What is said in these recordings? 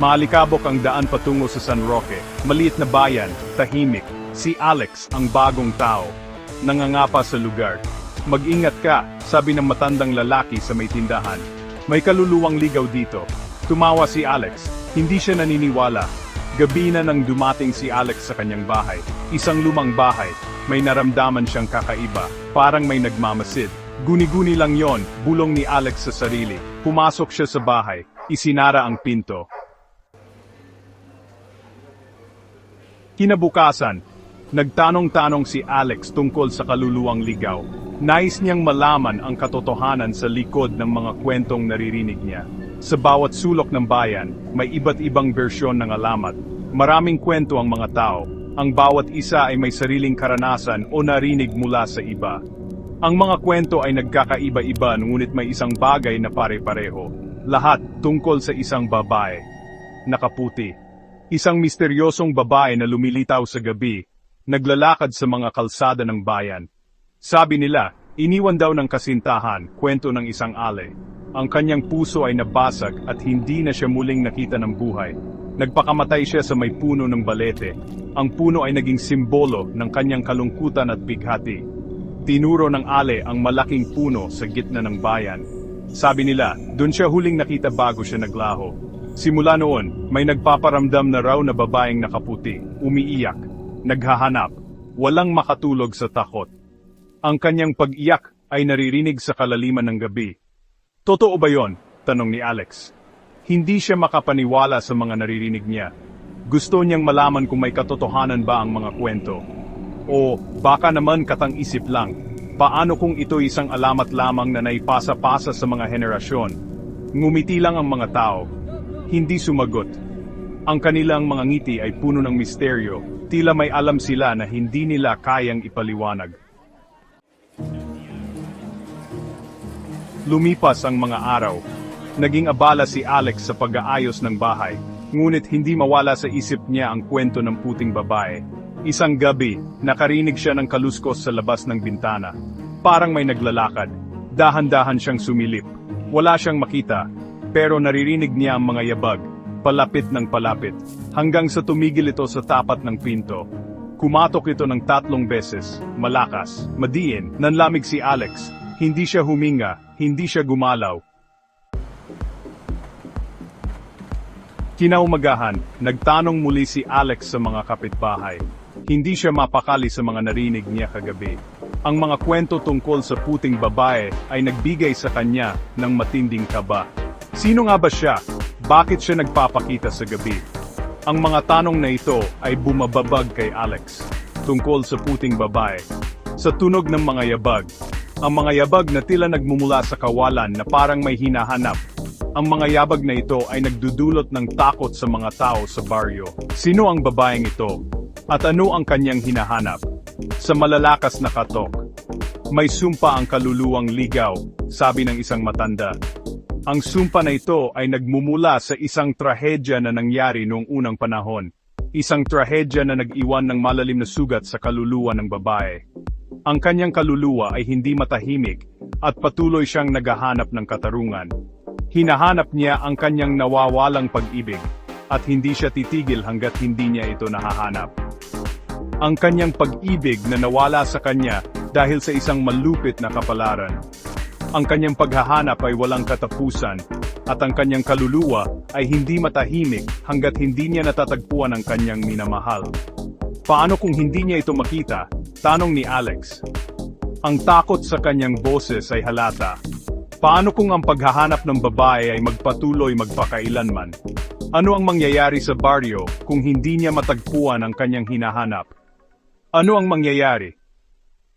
Maalikabok ang daan patungo sa San Roque, maliit na bayan, tahimik. Si Alex ang bagong tao. Nangangapa sa lugar. Mag-ingat ka, sabi ng matandang lalaki sa may tindahan. May kaluluwang ligaw dito. Tumawa si Alex, hindi siya naniniwala. Gabi na nang dumating si Alex sa kanyang bahay. Isang lumang bahay, may naramdaman siyang kakaiba, parang may nagmamasid. Guni-guni lang yon, bulong ni Alex sa sarili. Pumasok siya sa bahay, isinara ang pinto. Kinabukasan, nagtanong-tanong si Alex tungkol sa kaluluwang ligaw. Nais niyang malaman ang katotohanan sa likod ng mga kwentong naririnig niya. Sa bawat sulok ng bayan, may iba't ibang bersyon ng alamat. Maraming kwento ang mga tao. Ang bawat isa ay may sariling karanasan o narinig mula sa iba. Ang mga kwento ay nagkakaiba-iba ngunit may isang bagay na pare-pareho. Lahat tungkol sa isang babae. Nakaputi. Isang misteryosong babae na lumilitaw sa gabi, naglalakad sa mga kalsada ng bayan. Sabi nila, iniwan daw ng kasintahan, kwento ng isang ale. Ang kanyang puso ay nabasag at hindi na siya muling nakita ng buhay. Nagpakamatay siya sa may puno ng balete. Ang puno ay naging simbolo ng kanyang kalungkutan at bighati. Tinuro ng ale ang malaking puno sa gitna ng bayan. Sabi nila, doon siya huling nakita bago siya naglaho. Simula noon, may nagpaparamdam na raw na babaeng nakaputi, umiiyak, naghahanap, walang makatulog sa takot. Ang kanyang pag-iyak ay naririnig sa kalaliman ng gabi. Totoo ba yon? Tanong ni Alex. Hindi siya makapaniwala sa mga naririnig niya. Gusto niyang malaman kung may katotohanan ba ang mga kwento. O baka naman katang-isip lang. Paano kung ito isang alamat lamang na naipasa-pasa sa mga henerasyon? Ngumiti lang ang mga tao. Hindi sumagot. Ang kanilang mga ngiti ay puno ng misteryo, tila may alam sila na hindi nila kayang ipaliwanag. Lumipas ang mga araw. Naging abala si Alex sa pag-aayos ng bahay, ngunit hindi mawala sa isip niya ang kwento ng puting babae. Isang gabi, nakarinig siya ng kaluskos sa labas ng bintana. Parang may naglalakad. Dahan-dahan siyang sumilip. Wala siyang makita, pero naririnig niya ang mga yabag, palapit ng palapit, hanggang sa tumigil ito sa tapat ng pinto. Kumatok ito ng tatlong beses, malakas, madiin, nanlamig si Alex. Hindi siya huminga, hindi siya gumalaw. Kinaumagahan, nagtanong muli si Alex sa mga kapitbahay. Hindi siya mapakali sa mga narinig niya kagabi. Ang mga kwento tungkol sa puting babae ay nagbigay sa kanya ng matinding kaba. Sino nga ba siya? Bakit siya nagpapakita sa gabi? Ang mga tanong na ito ay bumababag kay Alex tungkol sa puting babae. Sa tunog ng mga yabag, ang mga yabag na tila nagmumula sa kawalan na parang may hinahanap. Ang mga yabag na ito ay nagdudulot ng takot sa mga tao sa baryo. Sino ang babaeng ito? At ano ang kanyang hinahanap? Sa malalakas na katok, may sumpa ang kaluluwang ligaw, sabi ng isang matanda. Ang sumpa na ito ay nagmumula sa isang trahedya na nangyari noong unang panahon. Isang trahedya na nag-iwan ng malalim na sugat sa kaluluwa ng babae. Ang kanyang kaluluwa ay hindi matahimik at patuloy siyang naghahanap ng katarungan. Hinahanap niya ang kanyang nawawalang pag-ibig at hindi siya titigil hanggat hindi niya ito nahahanap. Ang kanyang pag-ibig na nawala sa kanya dahil sa isang malupit na kapalaran. Ang kanyang paghahanap ay walang katapusan, at ang kanyang kaluluwa ay hindi matahimik hanggat hindi niya natatagpuan ang kanyang minamahal. Paano kung hindi niya ito makita? Tanong ni Alex. Ang takot sa kanyang boses ay halata. Paano kung ang paghahanap ng babae ay magpatuloy magpakailanman? Ano ang mangyayari sa baryo kung hindi niya matagpuan ang kanyang hinahanap? Ano ang mangyayari?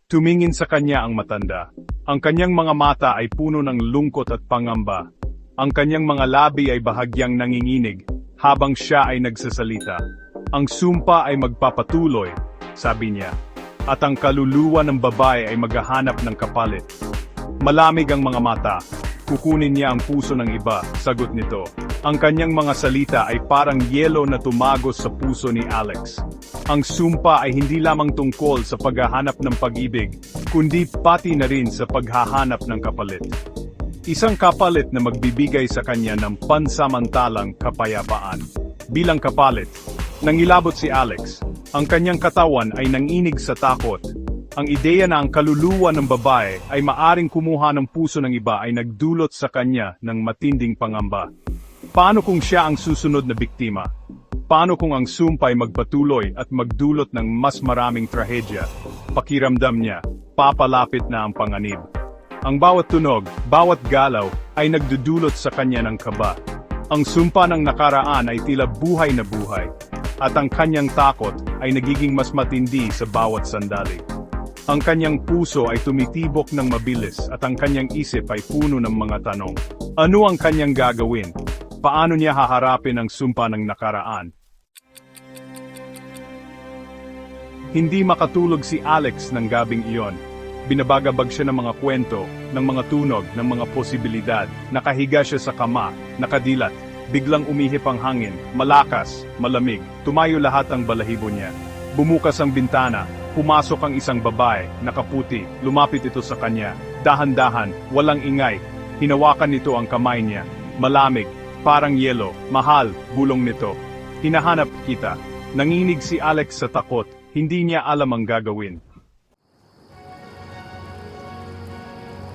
Tumingin sa kanya ang matanda. Ang kanyang mga mata ay puno ng lungkot at pangamba. Ang kanyang mga labi ay bahagyang nanginginig, habang siya ay nagsasalita. Ang sumpa ay magpapatuloy, sabi niya. At ang kaluluwa ng babae ay maghahanap ng kapalit. Malamig ang mga mata. Kukunin niya ang puso ng iba, sagot nito. Ang kanyang mga salita ay parang yelo na tumagos sa puso ni Alex. Ang sumpa ay hindi lamang tungkol sa paghahanap ng pag-ibig, kundi pati na rin sa paghahanap ng kapalit. Isang kapalit na magbibigay sa kanya ng pansamantalang kapayapaan. Bilang kapalit, nangilabot si Alex. Ang kanyang katawan ay nanginig sa takot. Ang ideya na ang kaluluwa ng babae ay maaring kumuha ng puso ng iba ay nagdulot sa kanya ng matinding pangamba. Paano kung siya ang susunod na biktima? Paano kung ang sumpa ay magpatuloy at magdulot ng mas maraming trahedya? Pakiramdam niya, papalapit na ang panganib. Ang bawat tunog, bawat galaw, ay nagdudulot sa kanya ng kaba. Ang sumpa ng nakaraan ay tila buhay na buhay, at ang kanyang takot ay nagiging mas matindi sa bawat sandali. Ang kanyang puso ay tumitibok ng mabilis at ang kanyang isip ay puno ng mga tanong. Ano ang kanyang gagawin? Paano niya haharapin ang sumpa ng nakaraan? Hindi makatulog si Alex ng gabing iyon. Binabagabag siya ng mga kwento, ng mga tunog, ng mga posibilidad. Nakahiga siya sa kama, nakadilat. Biglang umihip ang hangin, malakas, malamig. Tumayo lahat ang balahibo niya. Bumukas ang bintana, pumasok ang isang babae, nakaputi, lumapit ito sa kanya. Dahan-dahan, walang ingay. Hinawakan nito ang kamay niya. Malamig, parang yelo, mahal, bulong nito. Hinahanap kita. Nanginig si Alex sa takot, hindi niya alam ang gagawin.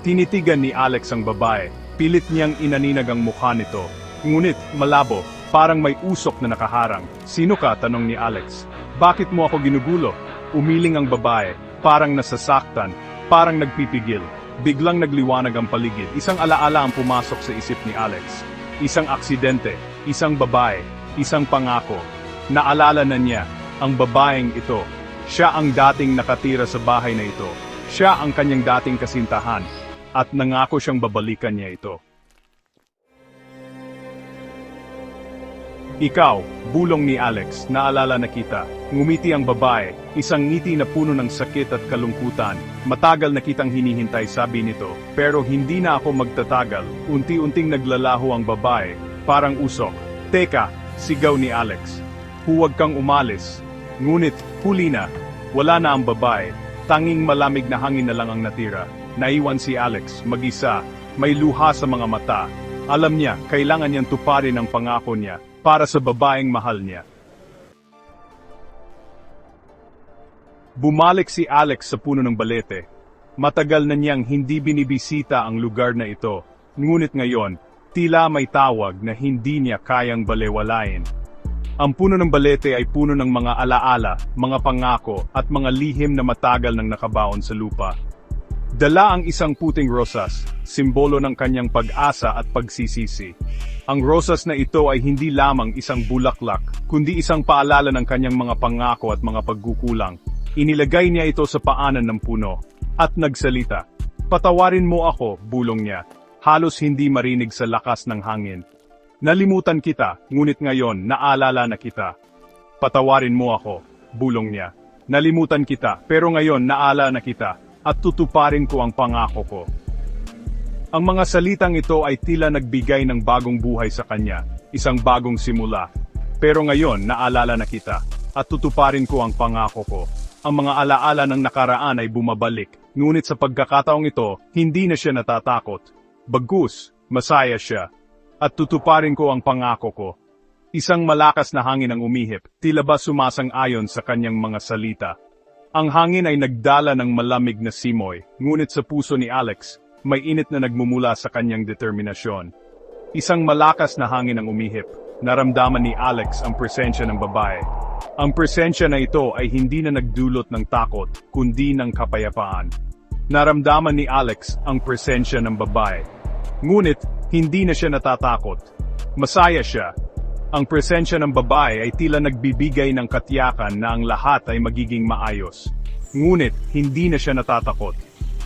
Tinitigan ni Alex ang babae, pilit niyang inaninag ang mukha nito. Ngunit, malabo, parang may usok na nakaharang. Sino ka? tanong ni Alex. Bakit mo ako ginugulo? Umiling ang babae, parang nasasaktan, parang nagpipigil. Biglang nagliwanag ang paligid, isang alaala ang pumasok sa isip ni Alex. Isang aksidente, isang babae, isang pangako. Naalala na niya, ang babaeng ito. Siya ang dating nakatira sa bahay na ito. Siya ang kanyang dating kasintahan. At nangako siyang babalikan niya ito. Ikaw, bulong ni Alex, naalala na kita. Ngumiti ang babae, isang ngiti na puno ng sakit at kalungkutan. Matagal na kitang hinihintay sabi nito, pero hindi na ako magtatagal. Unti-unting naglalaho ang babae, parang usok. Teka, sigaw ni Alex. Huwag kang umalis. Ngunit, huli na. Wala na ang babae. Tanging malamig na hangin na lang ang natira. Naiwan si Alex, mag-isa. May luha sa mga mata. Alam niya, kailangan niyang tuparin ang pangako niya para sa babaeng mahal niya. Bumalik si Alex sa puno ng balete. Matagal na niyang hindi binibisita ang lugar na ito, ngunit ngayon, tila may tawag na hindi niya kayang balewalain. Ang puno ng balete ay puno ng mga alaala, mga pangako, at mga lihim na matagal nang nakabaon sa lupa. Dala ang isang puting rosas, simbolo ng kanyang pag-asa at pagsisisi. Ang rosas na ito ay hindi lamang isang bulaklak, kundi isang paalala ng kanyang mga pangako at mga pagkukulang. Inilagay niya ito sa paanan ng puno, at nagsalita. Patawarin mo ako, bulong niya. Halos hindi marinig sa lakas ng hangin. Nalimutan kita, ngunit ngayon naalala na kita. Patawarin mo ako, bulong niya. Nalimutan kita, pero ngayon naala na kita, at tutuparin ko ang pangako ko. Ang mga salitang ito ay tila nagbigay ng bagong buhay sa kanya, isang bagong simula. Pero ngayon naalala na kita, at tutuparin ko ang pangako ko. Ang mga alaala ng nakaraan ay bumabalik, ngunit sa pagkakataong ito, hindi na siya natatakot. Bagus, masaya siya. At tutuparin ko ang pangako ko. Isang malakas na hangin ang umihip, tila ba sumasang-ayon sa kanyang mga salita. Ang hangin ay nagdala ng malamig na simoy, ngunit sa puso ni Alex, may init na nagmumula sa kanyang determinasyon. Isang malakas na hangin ang umihip, naramdaman ni Alex ang presensya ng babae. Ang presensya na ito ay hindi na nagdulot ng takot, kundi ng kapayapaan. Naramdaman ni Alex ang presensya ng babae. Ngunit, hindi na siya natatakot. Masaya siya. Ang presensya ng babae ay tila nagbibigay ng katiyakan na ang lahat ay magiging maayos. Ngunit, hindi na siya natatakot.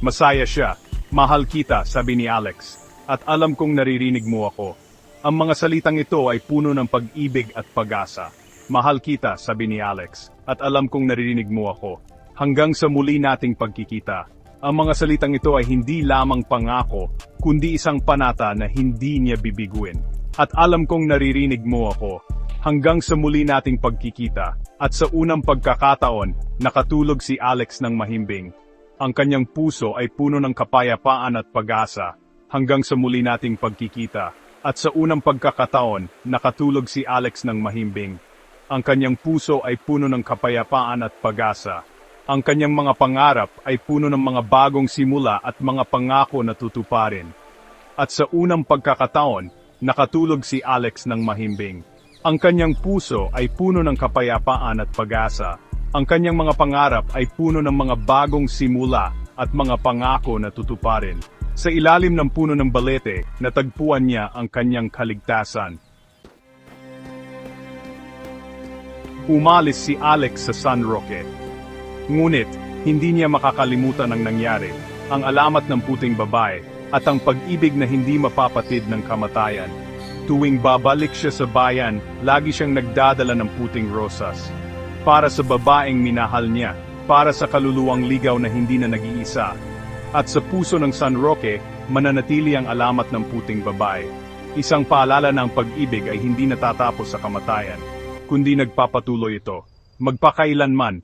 Masaya siya. Mahal kita, sabi ni Alex. At alam kong naririnig mo ako. Ang mga salitang ito ay puno ng pag-ibig at pag-asa. Mahal kita, sabi ni Alex. At alam kong naririnig mo ako. Hanggang sa muli nating pagkikita. Ang mga salitang ito ay hindi lamang pangako, kundi isang panata na hindi niya bibiguin. At alam kong naririnig mo ako. Hanggang sa muli nating pagkikita. At sa unang pagkakataon, nakatulog si Alex ng mahimbing. Ang kanyang puso ay puno ng kapayapaan at pag-asa. hanggang sa muli nating pagkikita. At sa unang pagkakataon, nakatulog si Alex ng mahimbing. Ang kanyang puso ay puno ng kapayapaan at pag-asa. Ang kanyang mga pangarap ay puno ng mga bagong simula at mga pangako na tutuparin. At sa unang pagkakataon, nakatulog si Alex ng mahimbing. Ang kanyang puso ay puno ng kapayapaan at pag-asa. Ang kanyang mga pangarap ay puno ng mga bagong simula at mga pangako na tutuparin. Sa ilalim ng puno ng balete, natagpuan niya ang kanyang kaligtasan. Umalis si Alex sa San Roque. Ngunit, hindi niya makakalimutan ang nangyari, ang alamat ng puting babae, at ang pag-ibig na hindi mapapatid ng kamatayan. Tuwing babalik siya sa bayan, lagi siyang nagdadala ng puting rosas. Para sa babaeng minahal niya, para sa kaluluwang ligaw na hindi na nag-iisa. At sa puso ng San Roque, mananatili ang alamat ng puting babae. Isang paalala ang pag-ibig ay hindi natatapos sa kamatayan, kundi nagpapatuloy ito, magpakailanman,